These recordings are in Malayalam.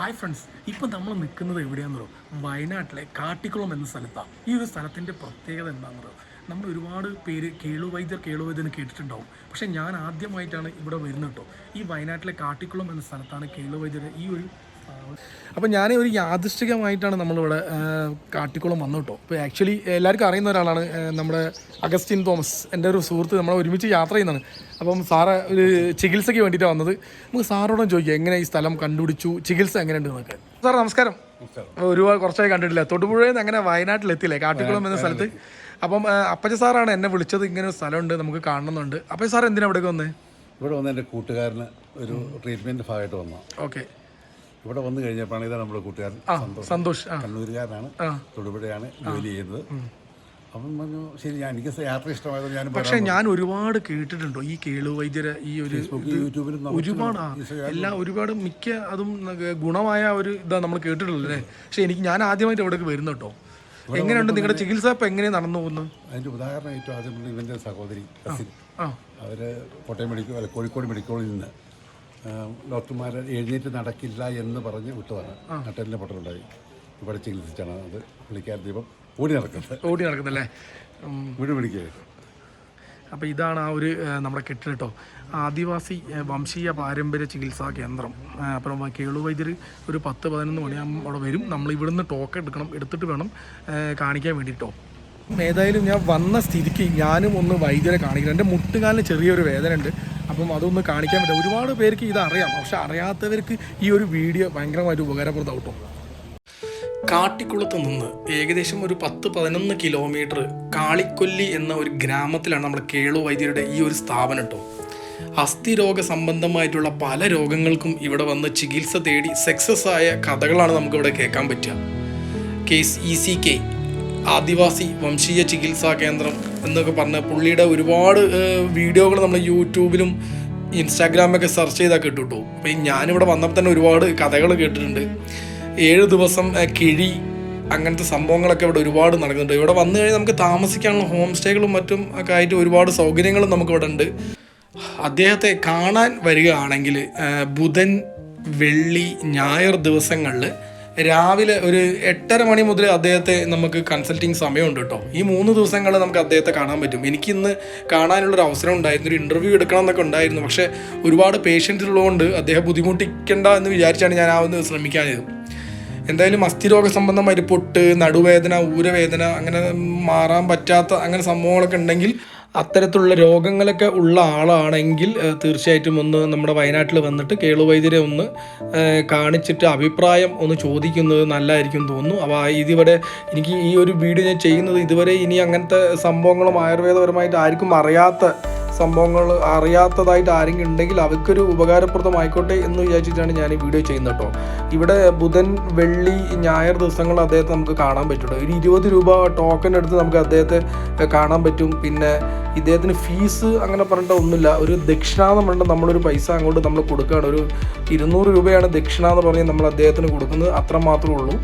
ഹായ് ഫ്രണ്ട്സ് ഇപ്പം നമ്മൾ നിൽക്കുന്നത് എവിടെയാണെന്നോ വയനാട്ടിലെ കാട്ടിക്കുളം എന്ന സ്ഥലത്താണ് ഈ ഒരു സ്ഥലത്തിന്റെ പ്രത്യേകത എന്താണെന്നോ നമ്മൾ ഒരുപാട് പേര് കേളുവൈദ്യർ കേളുവൈദ്യർ കേട്ടിട്ടുണ്ടാവും. പക്ഷേ ഞാൻ ആദ്യമായിട്ടാണ് ഇവിടെ വരുന്നത് കേട്ടോ. ഈ വയനാട്ടിലെ കാട്ടിക്കുളം എന്ന സ്ഥലത്താണ് കേളുവൈദ്യർ ഈ ഒരു അപ്പം ഞാൻ ഒരു യാദൃശ്ചികമായിട്ടാണ് നമ്മളിവിടെ കാട്ടിക്കുളം വന്നു കേട്ടോ ഇപ്പോൾ ആക്ച്വലി എല്ലാവർക്കും അറിയുന്ന ഒരാളാണ് നമ്മുടെ അഗസ്റ്റിൻ തോമസ്. എന്റെ ഒരു സുഹൃത്ത് നമ്മളെ ഒരുമിച്ച് യാത്ര ചെയ്യുന്നതാണ്. അപ്പം സാറ് ഒരു ചികിത്സയ്ക്ക് വേണ്ടിയിട്ടാണ് വന്നത്. നമുക്ക് സാറോടും ചോദിക്കാം എങ്ങനെ ഈ സ്ഥലം കണ്ടുപിടിച്ചു? ചികിത്സ എങ്ങനെയുണ്ട് എന്നൊക്കെ? സാർ നമസ്കാരം. ഒരുപാട് കുറച്ചായി കണ്ടിട്ടില്ല. തൊടുപുഴയിൽ നിന്ന് അങ്ങനെ വയനാട്ടിലെത്തിയില്ലേ? കാട്ടിക്കുളം എന്ന സ്ഥലത്ത്. അപ്പം അപ്പച്ച സാറാണ് എന്നെ വിളിച്ചത്. ഇങ്ങനെ ഒരു സ്ഥലമുണ്ട് നമുക്ക് കാണണമെന്നുണ്ട്. അപ്പം സാർ എന്തിനാണ് ഇവിടേക്ക് വന്നത് ഇവിടെ വന്ന് എന്റെ കൂട്ടുകാരന് ഒരു ട്രീറ്റ്മെന്റ് ഭാഗമായിട്ട് വന്നു ഓക്കെ. ഇവിടെ വന്നു കഴിഞ്ഞപ്പോഴാണ് ഇതാണ് നമ്മുടെ കൂട്ടുകാരൻ. സന്തോഷ്. കണ്ണൂരുകാരനാണ്. തൊടുപുഴയാണ് ജോലി ചെയ്യുന്നത്. അപ്പം പറഞ്ഞു ശരി ഞാൻ എനിക്ക് യാത്ര ഇഷ്ടമായത് ഞാൻ പക്ഷെ ഞാൻ ഒരുപാട് കേട്ടിട്ടുണ്ടോ? ഈ കേളു വൈദ്യരെ ഈ ഒരു യൂട്യൂബിലും ഒരുപാട് എല്ലാം ഒരുപാട് മിക്ക അതും ഗുണമായ ഒരു ഇതാ നമ്മൾ കേട്ടിട്ടുള്ളത് അല്ലേ? പക്ഷെ എനിക്ക് ഞാൻ ആദ്യമായിട്ട് ഇവിടേക്ക് വരുന്നു കേട്ടോ. എങ്ങനെയുണ്ട്? നിങ്ങളുടെ ചികിത്സ ഇപ്പം എങ്ങനെയാണ് നടന്നു പോകുന്നു അതിന്റെ ഉദാഹരണം ഏറ്റവും ആദ്യം ഇവന്റെ സഹോദരി അവർ കോട്ടയം മെഡിക്കൽ കോഴിക്കോട് മെഡിക്കൽ കോളേജിൽ നിന്ന് ഡോക്ടർമാർ എഴുന്നേറ്റ് നടക്കില്ല എന്ന് പറഞ്ഞ് വിട്ടതാണ്. നട്ടലിന്റെ പൊട്ടലുണ്ടായി. ഇവിടെ ചികിത്സിച്ചാണ് അത് പുള്ളിക്കാരൻ ദീപം ഓടി നടക്കുന്നത്. ഓടി നടക്കുന്നല്ലേ. വീട് പിടിക്കുക അപ്പോൾ ഇതാണ് ആ ഒരു നമ്മുടെ കെട്ടിടട്ടോ ആദിവാസി വംശീയ പാരമ്പര്യ ചികിത്സാ കേന്ദ്രം. അപ്പം കേളു വൈദ്യർ ഒരു പത്ത് പതിനൊന്ന് മണിയാകുമ്പോൾ അവിടെ വരും. നമ്മൾ ഇവിടുന്ന് ടോക്ക് എടുക്കണം എടുത്തിട്ട് വേണം കാണിക്കാൻ വേണ്ടിയിട്ടോ ഏതായാലും ഞാൻ വന്ന സ്ഥിതിക്ക് ഞാനും ഒന്ന് വൈദ്യരെ കാണിക്കണം. എന്റെ മുട്ടുകാലിന് ചെറിയൊരു വേദന ഉണ്ട് അപ്പം അതൊന്ന് കാണിക്കാൻ പറ്റും. ഒരുപാട് പേർക്ക് ഇതറിയാം പക്ഷെ അറിയാത്തവർക്ക് ഈ ഒരു വീഡിയോ ഭയങ്കരമായിട്ട് ഉപകാരപ്രദമാവും കേട്ടോ കാട്ടിക്കുളത്ത് നിന്ന് ഏകദേശം ഒരു പത്ത് പതിനൊന്ന് കിലോമീറ്റർ കാളിക്കൊല്ലി എന്ന ഒരു ഗ്രാമത്തിലാണ് നമ്മുടെ കേളു വൈദ്യരുടെ ഈ ഒരു സ്ഥാപനം കേട്ടോ അസ്ഥിരോഗ സംബന്ധമായിട്ടുള്ള പല രോഗങ്ങൾക്കും ഇവിടെ വന്ന് ചികിത്സ തേടി സക്സസ് ആയ കഥകളാണ് നമുക്കിവിടെ കേൾക്കാൻ പറ്റുക. കേസ് ഇ സി കെ ആദിവാസി വംശീയ ചികിത്സാ കേന്ദ്രം എന്നൊക്കെ പറഞ്ഞ് പുള്ളിയുടെ ഒരുപാട് വീഡിയോകൾ നമ്മൾ യൂട്യൂബിലും ഇൻസ്റ്റാഗ്രാമൊക്കെ സെർച്ച് ചെയ്താൽ കിട്ടും അപ്പോൾ ഈ ഞാനിവിടെ വന്നപ്പോൾ തന്നെ ഒരുപാട് കഥകൾ കേട്ടിട്ടുണ്ട്. ഏഴ് ദിവസം കിഴി അങ്ങനത്തെ സംഭവങ്ങളൊക്കെ ഇവിടെ ഒരുപാട് നടക്കുന്നുണ്ട്. ഇവിടെ വന്നു കഴിഞ്ഞാൽ നമുക്ക് താമസിക്കാനുള്ള ഹോം സ്റ്റേകളും മറ്റും ഒക്കെ ആയിട്ട് ഒരുപാട് സൗകര്യങ്ങളും നമുക്കിവിടെ ഉണ്ട്. അദ്ദേഹത്തെ കാണാൻ വരികയാണെങ്കിൽ ബുധൻ വെള്ളി ഞായർ ദിവസങ്ങളിൽ രാവിലെ ഒരു എട്ടര മണി മുതൽ അദ്ദേഹത്തെ നമുക്ക് കൺസൾട്ടിങ് സമയമുണ്ട് കേട്ടോ. ഈ മൂന്ന് ദിവസങ്ങൾ നമുക്ക് അദ്ദേഹത്തെ കാണാൻ പറ്റും. എനിക്ക് ഇന്ന് കാണാനുള്ളൊരു അവസരം ഉണ്ടായിരുന്നു. ഒരു ഇന്റർവ്യൂ എടുക്കണം എന്നൊക്കെ ഉണ്ടായിരുന്നു. പക്ഷേ ഒരുപാട് പേഷ്യൻസ് ഉള്ളതുകൊണ്ട് അദ്ദേഹം ബുദ്ധിമുട്ടിക്കണ്ട എന്ന് വിചാരിച്ചാണ് ഞാൻ ആ ഒന്ന് ശ്രമിക്കാഞ്ഞത്. എന്തായാലും അസ്ഥിരോഗ സംബന്ധം പൊട്ട് നടുവേദന ഊരവേദന അങ്ങനെ മാറാൻ പറ്റാത്ത അങ്ങനെ സംഭവങ്ങളൊക്കെ ഉണ്ടെങ്കിൽ അത്തരത്തിലുള്ള രോഗങ്ങളൊക്കെ ഉള്ള ആളാണെങ്കിൽ തീർച്ചയായിട്ടും ഒന്ന് നമ്മുടെ വയനാട്ടിൽ വന്നിട്ട് കേളുവൈദ്യരെ ഒന്ന് കാണിച്ചിട്ട് അഭിപ്രായം ഒന്ന് ചോദിക്കുന്നത് നല്ലതായിരിക്കും തോന്നുന്നു. അപ്പോൾ ഇതിവിടെ എനിക്ക് ഈ ഒരു വീഡിയോ ഞാൻ ചെയ്യുന്നത് ഇതുവരെ ഇനി അങ്ങനത്തെ സംഭവങ്ങളും ആയുർവേദപരമായിട്ട് ആർക്കും അറിയാത്ത സംഭവങ്ങൾ അറിയാത്തതായിട്ട് ആരെങ്കിലും ഉണ്ടെങ്കിൽ അവർക്കൊരു ഉപകാരപ്രദമായിക്കോട്ടെ എന്ന് വിചാരിച്ചിട്ടാണ് ഞാൻ ഈ വീഡിയോ ചെയ്യുന്നത് കേട്ടോ ഇവിടെ ബുധൻ വെള്ളി ഞായർ ദിവസങ്ങൾ അദ്ദേഹത്തെ നമുക്ക് കാണാൻ പറ്റുള്ളൂ. ഒരു ഇരുപത് രൂപ ടോക്കൺ എടുത്ത് നമുക്ക് അദ്ദേഹത്തെ കാണാൻ പറ്റും. പിന്നെ ഇദ്ദേഹത്തിന് ഫീസ് അങ്ങനെ പറഞ്ഞിട്ട് ഒന്നുമില്ല. ഒരു ദക്ഷിണ എന്ന് പറഞ്ഞിട്ട് നമ്മളൊരു പൈസ അങ്ങോട്ട് നമ്മൾ കൊടുക്കുകയാണ്. ഒരു ഇരുന്നൂറ് രൂപയാണ് ദക്ഷിണ എന്ന് പറഞ്ഞ് നമ്മൾ അദ്ദേഹത്തിന് കൊടുക്കുന്നത്. അത്ര മാത്രമേ ഉള്ളൂ.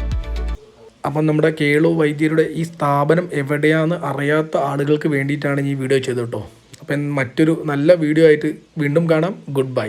അപ്പം നമ്മുടെ കേളു വൈദ്യരുടെ ഈ സ്ഥാപനം എവിടെയാണെന്ന് അറിയാത്ത ആളുകൾക്ക് വേണ്ടിയിട്ടാണ് ഈ വീഡിയോ ചെയ്തത് കേട്ടോ അപ്പം മറ്റൊരു നല്ല വീഡിയോ ആയിട്ട് വീണ്ടും കാണാം. Good bye